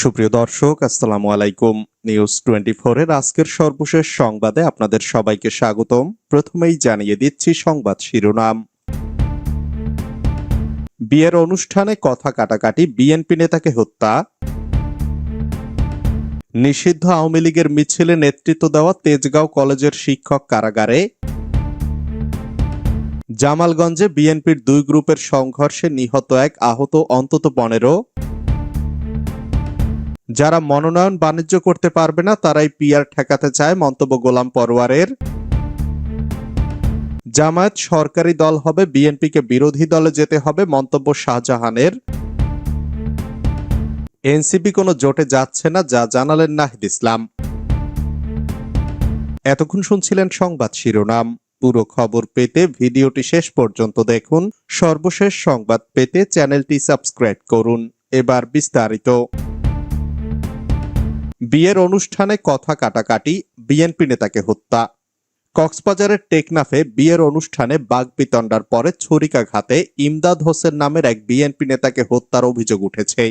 সুপ্রিয় দর্শক, আসসালামু আলাইকুম। নিউজ টোয়েন্টি এর আজকের সর্বশেষ সংবাদে আপনাদের সবাইকে স্বাগতম। প্রথমেই জানিয়ে দিচ্ছি সংবাদ শিরোনাম। বিয়ের অনুষ্ঠানে কথা কাটাকাটি বিএনপি নেতাকে হত্যা। নিষিদ্ধ আওয়ামী লীগের মিছিলে নেতৃত্ব দেওয়া তেজগাঁও কলেজের শিক্ষক কারাগারে। জামালগঞ্জে বিএনপির দুই গ্রুপের সংঘর্ষে নিহত এক আহত অন্তত পনেরো। যারা মনোনয়ন বাণিজ্য করতে পারবে না, তারাই পিয়ার ঠেকাতে চায় মন্তব্য গোলাম পরোয়ারের জামায়াত সরকারি দল হবে, বিএনপিকে বিরোধী দলে যেতে হবে, মন্তব্য শাহজাহানের। এনসিপি কোনো জোটে যাচ্ছে না, যা জানালেন নাহিদ ইসলাম। এতক্ষণ শুনছিলেন সংবাদ শিরোনাম। পুরো খবর পেতে ভিডিওটি শেষ পর্যন্ত দেখুন। সর্বশেষ সংবাদ পেতে চ্যানেলটি সাবস্ক্রাইব করুন। এবার বিস্তারিত। বিয়ের অনুষ্ঠানে কথা কাটাকাটি বিএনপি নেতাকে হত্যা। কক্সবাজারের টেকনাফে বিয়ের অনুষ্ঠানে বাগবিতণ্ডার পরে ছুরিকাঘাতে ইমদাদ হোসেন নামের এক বিএনপি নেতাকে হত্যার অভিযোগ উঠেছে।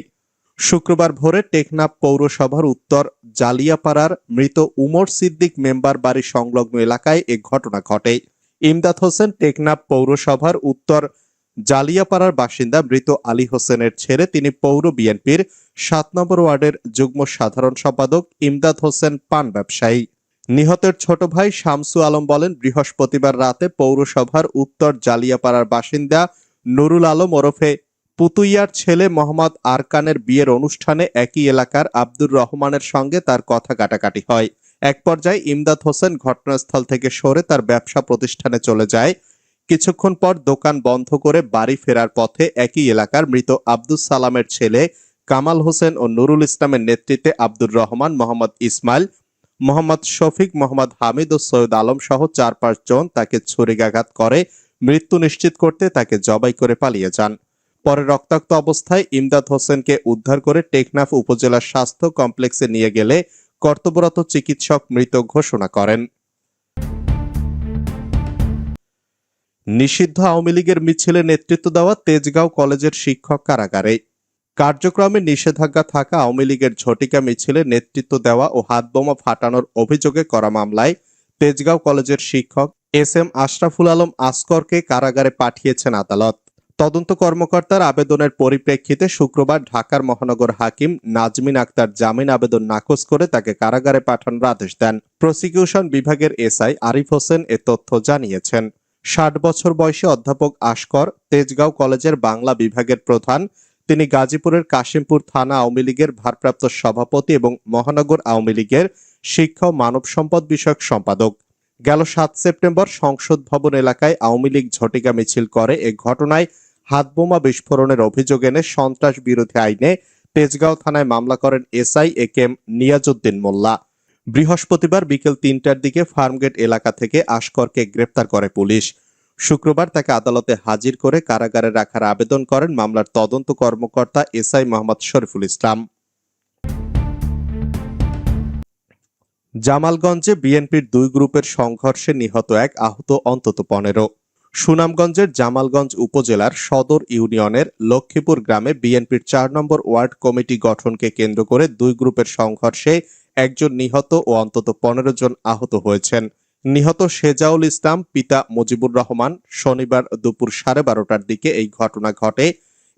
শুক্রবার ভোরে টেকনাফ পৌরসভার উত্তর জালিয়াপাড়ার মৃত উমর সিদ্দিক মেম্বার বাড়ি সংলগ্ন এলাকায় এ ঘটনা ঘটে। ইমদাদ হোসেন টেকনাফ পৌরসভার উত্তর জালিয়াপাড়ার বাসিন্দা মৃত আলী হোসেনের ছেলে, তিনি পৌর বিএনপির সাত নম্বর ওয়ার্ডের যুগ্ম সাধারণ সম্পাদক ইমদাদ হোসেন পান ব্যবসায়ী। নিহতের ছোট ভাই শামসু আলম বলেন, বৃহস্পতিবার রাতে পৌরসভার উত্তর জালিয়াপাড়ার বাসিন্দা নুরুল আলম ওরফে পুতুইয়ার ছেলে মোহাম্মদ আরকানের বিয়ের অনুষ্ঠানে একই এলাকার আব্দুর রহমানের সঙ্গে তার কথা কাটাকাটি হয়। এক পর্যায়ে ইমদাদ হোসেন ঘটনাস্থল থেকে সরে তার ব্যবসা প্রতিষ্ঠানে চলে যায়। কিছুক্ষণ পর দোকান বন্ধ করে বাড়ি ফেরার পথে একই এলাকার মৃত আব্দুস সালামের ছেলে কামাল হোসেন ও নুরুল ইসলামের নেতৃত্বে আব্দুর রহমান, মোহাম্মদ ইসমাইল, মোহাম্মদ শফিক, মোহাম্মদ হামিদ ও সৈয়দ আলম সহ চার পাঁচ জন তাকে ছুরিকাঘাত করে মৃত্যু নিশ্চিত করতে তাকে জবাই করে পালিয়ে যান। পরে রক্তাক্ত অবস্থায় ইমদাদ হোসেনকে উদ্ধার করে টেকনাফ উপজেলা স্বাস্থ্য কমপ্লেক্সে নিয়ে গেলে কর্তব্যরত চিকিৎসক মৃত ঘোষণা করেন। নিষিদ্ধ আওয়ামী লীগের মিছিলে নেতৃত্ব দেওয়া তেজগাঁও কলেজের শিক্ষক কারাগারে। কার্যক্রমে নিষেধাজ্ঞা থাকা আওয়ামী লীগের ঝটিকা মিছিলে নেতৃত্ব দেওয়া ও হাতবোমা ফাটানোর অভিযোগে করা মামলায় তেজগাঁও কলেজের শিক্ষক এস এম আশরাফুল আলম আসকরকে কারাগারে পাঠিয়েছেন আদালত। তদন্ত কর্মকর্তার আবেদনের পরিপ্রেক্ষিতে শুক্রবার ঢাকার মহানগর হাকিম নাজমিন আক্তার জামিন আবেদন নাকচ করে তাকে কারাগারে পাঠানোর আদেশ দেন। প্রসিকিউশন বিভাগের এসআই আরিফ হোসেন এ তথ্য জানিয়েছেন। ষাট বছর বয়সী অধ্যাপক আশকর তেজগাঁও কলেজের বাংলা বিভাগের প্রধান। তিনি গাজীপুরের কাশিমপুর থানা আওয়ামী লীগের ভারপ্রাপ্ত সভাপতি এবং মহানগর আওয়ামী লীগের শিক্ষা ও মানব সম্পদ বিষয়ক সম্পাদক। গেল সাত সেপ্টেম্বর সংসদ ভবন এলাকায় আওয়ামী লীগ ঝটিকা মিছিল করে। এ ঘটনায় হাতবোমা বিস্ফোরণের অভিযোগ এনে সন্ত্রাস বিরোধী আইনে তেজগাঁও থানায় মামলা করেন এসআই এ কে এম নিয়াজুদ্দিন মোল্লা। বৃহস্পতিবার বিকেল তিনটার দিকে ফার্মগেট এলাকা থেকে আশকরকে গ্রেপ্তার করে পুলিশ। শুক্রবার তাকে আদালতে হাজির করে কারাগারে রাখার আবেদন করেন মামলার তদন্ত কর্মকর্তা এসআই মোহাম্মদ শরীফুল ইসলাম। জামালগঞ্জে বিএনপির দুই গ্রুপের সংঘর্ষে নিহত এক আহত অন্তত পনেরো। সুনামগঞ্জের জামালগঞ্জ উপজেলার সদর ইউনিয়নের লক্ষ্মীপুর গ্রামে বিএনপির চার নম্বর ওয়ার্ড কমিটি গঠনকে কেন্দ্র করে দুই গ্রুপের সংঘর্ষে একজন নিহত ও অন্তত পনেরো জন আহত হয়েছেন। নিহত শেজাউল ইসলাম, পিতা মুজিবুর রহমান, শনিবার দুপুর সাড়ে বারোটার দিকে এই ঘটনা ঘটে।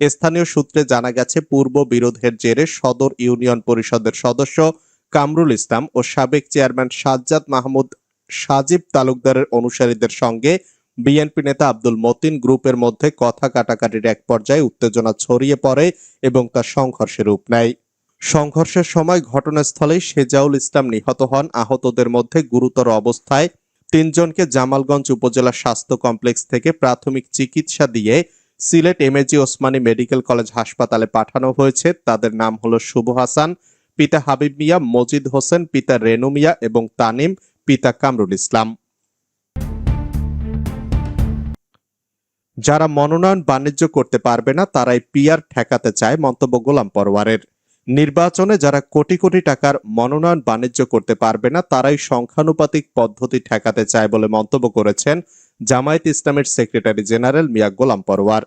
স্থানীয় সূত্রে জানা গেছে, পূর্ব বিরোধের জেরে সদর ইউনিয়ন পরিষদের সদস্য কামরুল ইসলাম ও সাবেক চেয়ারম্যান সাজ্জাদ মাহমুদ সাজিব তালুকদারের অনুসারীদের সঙ্গে বিএনপি নেতা আব্দুল মতিন গ্রুপের মধ্যে কথা কাটাকাটির এক পর্যায়ে উত্তেজনা ছড়িয়ে পড়ে এবং তা সংঘর্ষে রূপ নেয়। সংঘর্ষের সময় ঘটনাস্থলেই সেজাউল ইসলাম নিহত হন। আহতদের মধ্যে গুরুতর অবস্থায় তিনজনকে জামালগঞ্জ উপজেলা স্বাস্থ্য কমপ্লেক্স থেকে প্রাথমিক চিকিৎসা দিয়ে Sylhet MAG Osmani medical college হাসপাতালে পাঠানো হয়েছে। তাদের নাম হলো শুভ হাসান, পিতা হাবিব মিয়া, মজিদ হোসেন, পিতা রেনু মিয়া এবং তানিম, পিতা কামরুল ইসলাম। যারা মনোনয়ন বাণিজ্য করতে পারবে না, তারাই পিয়ার ঠেকাতে চায় মন্তব্য গোলাম পরোয়ারের। নির্বাচনে যারা কোটি কোটি টাকার মনোনয়ন বাণিজ্য করতে পারবে না, তারাই সংখ্যানুপাতিক পদ্ধতি ঠেকাতে চায় বলে মন্তব্য করেছেন জামায়াত ইসলামের সেক্রেটারি জেনারেল মিয়া গোলাম পরোয়ার।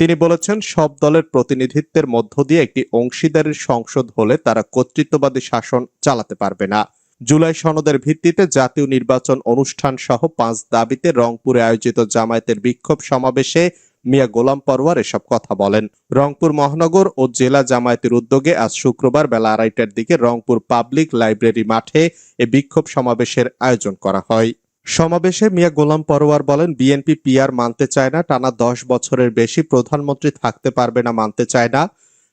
তিনি বলেছেন, সব দলের প্রতিনিধিত্বের মধ্য দিয়ে একটি অংশীদারির সংসদ হলে তারা কর্তৃত্ববাদী শাসন চালাতে পারবে না। জুলাই সনদের ভিত্তিতে জাতীয় নির্বাচন অনুষ্ঠান সহ পাঁচ দাবিতে রংপুরে আয়োজিত জামায়াতের বিক্ষোভ সমাবেশে মিয়া গোলাম পরওয়ার এসব কথা বলেন। রংপুর মহানগর ও জেলা জামায়াতের উদ্যোগে আজ শুক্রবার বেলা আড়াইটার দিকে রংপুর পাবলিক লাইব্রেরি মাঠে এ বিক্ষোভ সমাবেশের আয়োজন করা হয়। সমাবেশে মিয়া গোলাম পরোয়ার বলেন, বিএনপি পিআর মানতে চায় না, টানা দশ বছরের বেশি প্রধানমন্ত্রী থাকতে পারবে না, মানতে চায় না।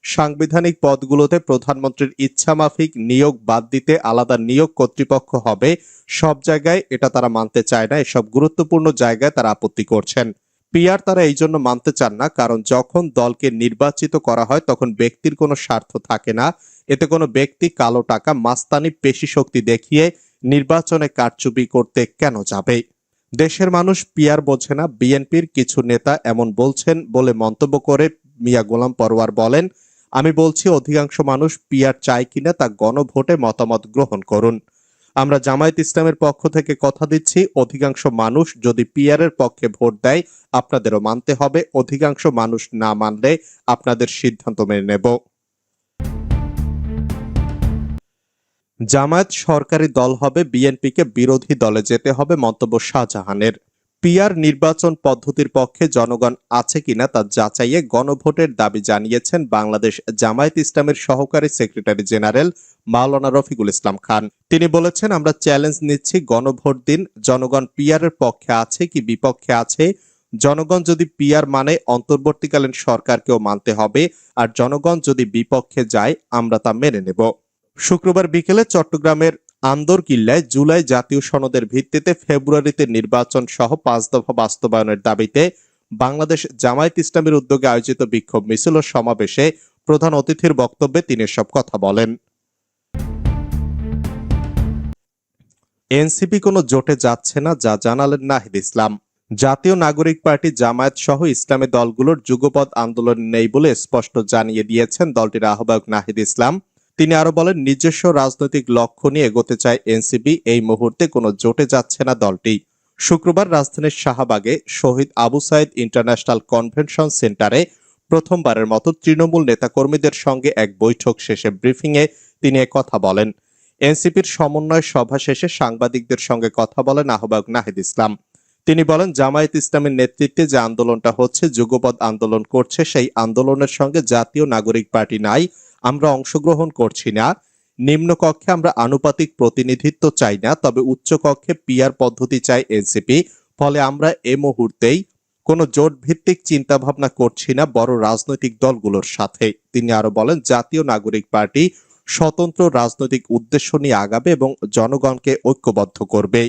সাংবিধানিক পদগুলোতে প্রধানমন্ত্রীর ইচ্ছা মাফিক নিয়োগ বাদ দিতে আলাদা নিয়োগ কর্তৃপক্ষ হবে, সব জায়গায় এটা তারা মানতে চায় না, এসব গুরুত্বপূর্ণ জায়গায় তারা আপত্তি করছেন। পিআর তারা এই জন্য মানতে চান না, কারণ যখন দলকে নির্বাচিত করা হয় তখন ব্যক্তির কোনো স্বার্থ থাকে না। এতে কোনো ব্যক্তি কালো টাকা, মাস্তানি, পেশি শক্তি দেখিয়ে নির্বাচনে কারচুপি করতে কেন যাবে? দেশের মানুষ পিয়ার বোঝে না, বিএনপির কিছু নেতা এমন বলছেন বলে মন্তব্য করে মিয়া গোলাম পরওয়ার বলেন, আমি বলছি অধিকাংশ মানুষ পিয়ার চায় কিনা তা গণভোটে মতামত গ্রহণ করুন। আমরা জামায়াত ইসলামের পক্ষ থেকে কথা দিচ্ছি, অধিকাংশ মানুষ যদি পিয়ারের পক্ষে ভোট দেয়, আপনাদেরও মানতে হবে, অধিকাংশ মানুষ না মানলে আপনাদের সিদ্ধান্ত মেনে নেব। জামায়াত সরকারি দল হবে, বিএনপিকে বিরোধী দলে যেতে হবে মন্তব্য শাহজাহানের। পিয়ার নির্বাচন পদ্ধতির পক্ষে জনগণ আছে কিনা তা যাচাইয়ে গণভোটের দাবি জানিয়েছেন বাংলাদেশ জামায়াত ইসলামের সহকারী সেক্রেটারি জেনারেল মাওলানা রফিকুল ইসলাম খান। তিনি বলেছেন, আমরা চ্যালেঞ্জ নিচ্ছি, গণভোট দিন, জনগণ পিয়ারের পক্ষে আছে কি বিপক্ষে আছে? জনগণ যদি পিয়ার মানে অন্তর্বর্তীকালীন সরকারকেও মানতে হবে, আর জনগণ যদি বিপক্ষে যায়, আমরা তা মেনে নেব। শুক্রবার বিকেলে চট্টগ্রামের আন্দরকিল্লায় জুলাই জাতীয় সনদের ভিত্তিতে ফেব্রুয়ারিতে নির্বাচন সহ পাঁচ দফা বাস্তবায়নের দাবিতে বাংলাদেশ জামায়াত ইসলামের উদ্যোগে আয়োজিত বিক্ষোভ মিছিল ও সমাবেশে প্রধান অতিথির বক্তব্যে তিনি সব কথা বলেন। এনসিপি কোনো জোটে যাচ্ছে না, যা জানালেন নাহিদ ইসলাম। জাতীয় নাগরিক পার্টি জামায়াত সহ ইসলামী দলগুলোর যুগপৎ আন্দোলন নেই বলে স্পষ্ট জানিয়ে দিয়েছেন দলটির আহ্বায়ক নাহিদ ইসলাম। তিনি আরও বলেন, নিজস্ব রাজনৈতিক লক্ষ্য নিয়ে এগোতে চায় এনসিপি, এই মুহূর্তে কোনো জোটে যাচ্ছে না দলটি। শুক্রবার রাজধানীর শাহবাগে শহীদ আবু সাইদ ইন্টারন্যাশনাল কনভেনশন সেন্টারে প্রথমবারের মতো তৃণমূল নেতাকর্মীদের সঙ্গে এক বৈঠক শেষে ব্রিফিংয়ে তিনি কথা বলেন। এনসিপির সমন্বয় সভা শেষে সাংবাদিকদের সঙ্গে কথা বলেন আহ্বায়ক নাহিদ ইসলাম। তিনি বলেন, জামায়াত ইসলামের নেতৃত্বে যে আন্দোলনটা হচ্ছে, যুগপৎ আন্দোলন করছে, সেই আন্দোলনের সঙ্গে জাতীয় নাগরিক পার্টি নাই, আমরা অংশগ্রহণ করছি না। নিম্নকক্ষে আমরা আনুপাতিক প্রতিনিধিত্ব চাই না, তবে উচ্চকক্ষে পিয়ার পদ্ধতি চাই এনসিপি, ফলে আমরা এ মুহূর্তেই কোনো জোট ভিত্তিক চিন্তা ভাবনা করছি না, বড় রাজনৈতিক দলগুলোর সাথে। তিনি আরও বলেন, জাতীয় নাগরিক পার্টি স্বতন্ত্র রাজনৈতিক উদ্দেশ্য নিয়ে আগাবে এবং জনগণকে ঐক্যবদ্ধ করবে।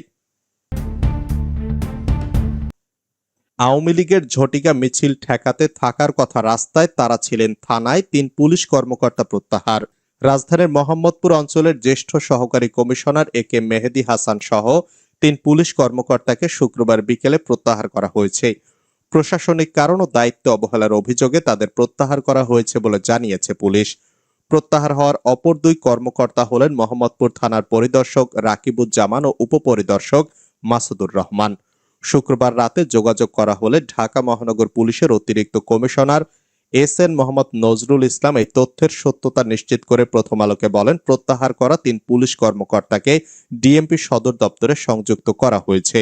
আওয়ামী লীগের ঝটিকা মিছিল ঠেকাতে থাকার কথা রাস্তায় তারা ছিলেন থানায়, তিন পুলিশ কর্মকর্তা প্রত্যাহার। রাজধানীর মোহাম্মদপুর অঞ্চলের জ্যেষ্ঠ সহকারী কমিশনার এ কে মেহেদি হাসান সহ তিন পুলিশ কর্মকর্তাকে শুক্রবার বিকেলে প্রত্যাহার করা হয়েছে। প্রশাসনিক কারণ ও দায়িত্ব অবহেলার অভিযোগে তাদের প্রত্যাহার করা হয়েছে বলে জানিয়েছে পুলিশ। প্রত্যাহার হওয়ার অপর দুই কর্মকর্তা হলেন মোহাম্মদপুর থানার পরিদর্শক রাকিবুজ্জামান ও উপপরিদর্শক মাসুদুর রহমান। শুক্রবার রাতে যোগাযোগ করা হলে ঢাকা মহানগর পুলিশের অতিরিক্ত commissioner S N Mohammad Nazrul Islam এই তথ্যের সত্যতা নিশ্চিত করে প্রথম আলোকে বলেন, প্রত্যাহার করা তিন পুলিশ কর্মকর্তাকে ডিএমপি সদর দপ্তরে সংযুক্ত করা হয়েছে।